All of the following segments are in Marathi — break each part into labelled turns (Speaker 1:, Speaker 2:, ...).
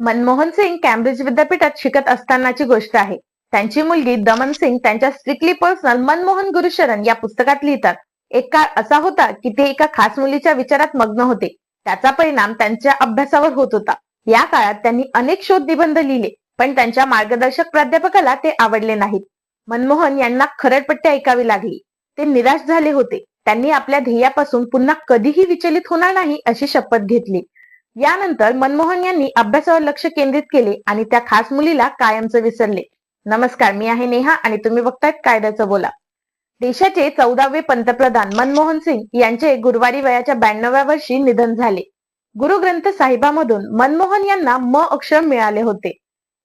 Speaker 1: मनमोहन सिंग कॅम्ब्रिज विद्यापीठात शिकत असतानाची गोष्ट आहे. त्यांची मुलगी दमन सिंग त्यांच्या स्ट्रिक्टली पर्सनल मनमोहन गुरुशरण या पुस्तकात लिहितात. एक काळ असा होता की ते एका खास मुलीच्या विचारात मग्न होते. त्याचा परिणाम त्यांच्या अभ्यासावर होत होता. या काळात त्यांनी अनेक शोध निबंध लिहिले पण त्यांच्या मार्गदर्शक प्राध्यापकाला ते आवडले नाहीत. मनमोहन यांना खरडपट्टी ऐकावी लागली. ते निराश झाले होते. त्यांनी आपल्या ध्येयापासून पुन्हा कधीही विचलित होणार नाही अशी शपथ घेतली. यानंतर मनमोहन यांनी अभ्यासावर लक्ष केंद्रित केले आणि त्या खास मुलीला कायमचं विसरले. नमस्कार मी आहे नेहा आणि तुम्ही बघतायत कायद्याचं बोला. देशाचे चौदावे पंतप्रधान मनमोहन सिंग यांचे गुरुवारी वयाच्या ब्याण्णव्या वर्षी निधन झाले. गुरु ग्रंथ साहिबामधून मनमोहन यांना म अक्षर मिळाले होते.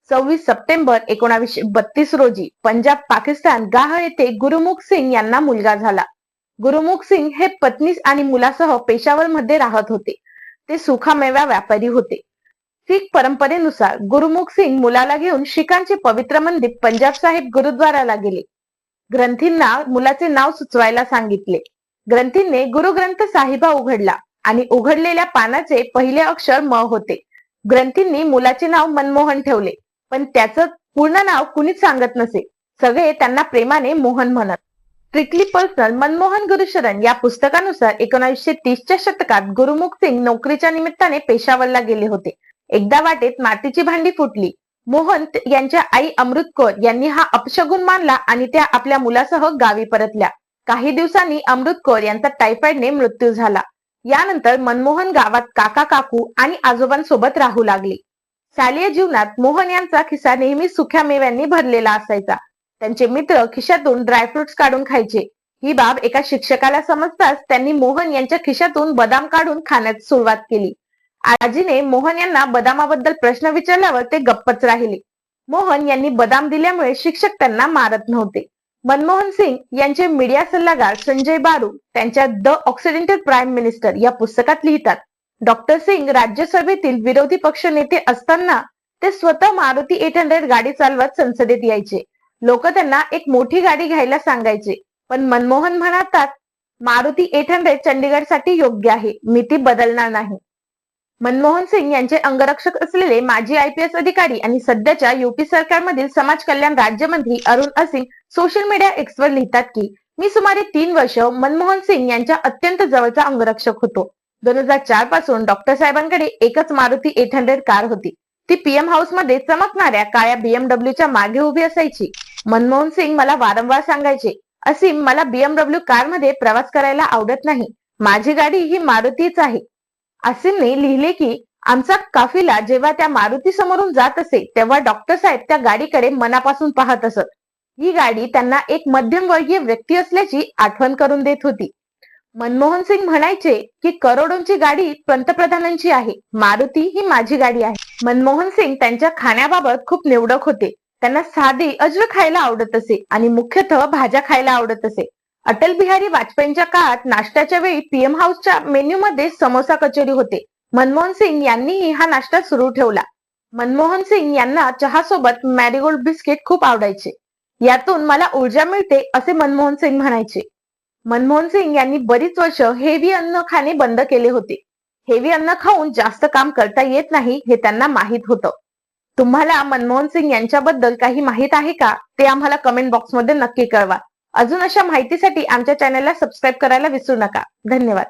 Speaker 1: सव्वीस सप्टेंबर एकोणावीसशे बत्तीस रोजी पंजाब पाकिस्तान गाह येथे गुरुमुख सिंग यांना मुलगा झाला. गुरुमुख सिंग हे पत्नी आणि मुलासह पेशावर मध्ये राहत होते. ते सुखामेवा व्यापारी होते. शीख परंपरेनुसार गुरुमुख सिंग मुलाला घेऊन शिखांचे पवित्र मंदिर पंजाब साहेब गुरुद्वाराला गेले. ग्रंथींना मुलाचे नाव सुचवायला सांगितले. ग्रंथींनी गुरु ग्रंथ साहिबा उघडला आणि उघडलेल्या पानाचे पहिले अक्षर म होते. ग्रंथींनी मुलाचे नाव मनमोहन ठेवले. पण त्याचं पूर्ण नाव कुणीच सांगत नसे. सगळे त्यांना प्रेमाने मोहन म्हणत. स्ट्रिक्टली पर्सनल मनमोहन गुरुशरण या पुस्तकानुसार एकोणीसशे तीसच्या शतकात गुरुमुख सिंग नोकरीच्या निमित्ताने पेशावरला गेले होते. एकदा वाटेत मातीची भांडी फुटली. मोहन यांच्या आई अमृत कौर यांनी हा अपशगुन मानला आणि त्या आपल्या मुलासह गावी परतल्या. काही दिवसांनी अमृत कौर यांचा टायफॉइडने मृत्यू झाला. यानंतर मनमोहन गावात काका काकू आणि आजोबांसोबत राहू लागले. शालेय जीवनात मोहन यांचा खिसा नेहमी सुख्या मेव्यांनी भरलेला असायचा. त्यांचे मित्र खिशातून ड्रायफ्रुट्स काढून खायचे. ही बाब एका शिक्षकाला समजताच त्यांनी मोहन यांच्या खिशातून बदाम काढून खाण्यास सुरुवात केली. आजीने मोहन यांना बदामाबद्दल प्रश्न विचारल्यावर ते गप्पच राहिले. मोहन यांनी बदाम दिल्यामुळे शिक्षक त्यांना मारत नव्हते. मनमोहन सिंग यांचे मीडिया सल्लागार संजय बारू त्यांच्या द ऑक्सिडेंटल प्राईम मिनिस्टर या पुस्तकात लिहितात. डॉक्टर सिंग राज्यसभेतील विरोधी पक्ष नेते असताना ते स्वतः मारुती एट हंड्रेड गाडी चालवत संसदेत यायचे. लोक त्यांना एक मोठी गाडी घ्यायला सांगायचे. पण मनमोहन म्हणतात मारुती एट हंड्रेड चंडीगडसाठी योग्य आहे. मी ती बदलणार नाही. मनमोहन सिंग यांचे अंगरक्षक असलेले माजी आय पी एस अधिकारी आणि सध्याच्या युपी सरकारमधील समाज कल्याण राज्यमंत्री अरुण असिंग सोशल मीडिया एक्सवर लिहितात की मी सुमारे तीन वर्ष मनमोहन सिंग यांच्या अत्यंत जवळचा अंगरक्षक होतो. दोन हजार चारपासून डॉक्टर साहेबांकडे एकच मारुती एट हंड्रेड कार होती. ती पीएम हाऊसमध्ये चमकणाऱ्या काळ्या बीएमडब्ल्यूच्या मागे उभी असायची. मनमोहन सिंग मला वारंवार सांगायचे असीम मला बीएमडब्ल्यू कारमध्ये प्रवास करायला आवडत नाही. माझी गाडी ही मारुतीच आहे. असीमने लिहिले की आमचा काफिला जेव्हा त्या मारुती समोरून जात असे तेव्हा डॉक्टर साहेब त्या गाडीकडे मनापासून पाहत असत. ही गाडी त्यांना एक मध्यमवर्गीय व्यक्ती असल्याची आठवण करून देत होती. मनमोहन सिंग म्हणायचे की करोडोंची गाडी पंतप्रधानांची आहे. मारुती ही माझी गाडी आहे. मनमोहन सिंग त्यांच्या खाण्याबाबत खूप निवडक होते. त्यांना साधी अज्र खायला आवडत असे आणि मुख्यतः भाज्या खायला आवडत असे. अटल बिहारी वाजपेयींच्या काळात नाश्त्याच्या वेळी पीएम हाऊसच्या मेन्यू मध्ये समोसा कचोरी होते. मनमोहन सिंग यांनीही हा नाश्ता सुरू ठेवला. मनमोहन सिंग यांना चहा सोबत मॅरीगोल्ड बिस्किट खूप आवडायचे. यातून मला ऊर्जा मिळते असे मनमोहन सिंग म्हणायचे. मनमोहन सिंग यांनी बरीच वर्ष हेवी अन्न खाणे बंद केले होते. हेवी अन्न खाऊन जास्त काम करता येत नाही हे त्यांना माहीत होतं. तुम्हाला मनमोहन सिंग यांच्याबद्दल काही माहीत आहे का? ते आम्हाला कमेंट बॉक्समध्ये नक्की कळवा. अजून अशा माहितीसाठी आमच्या चॅनलला सबस्क्राईब करायला विसरू नका. धन्यवाद.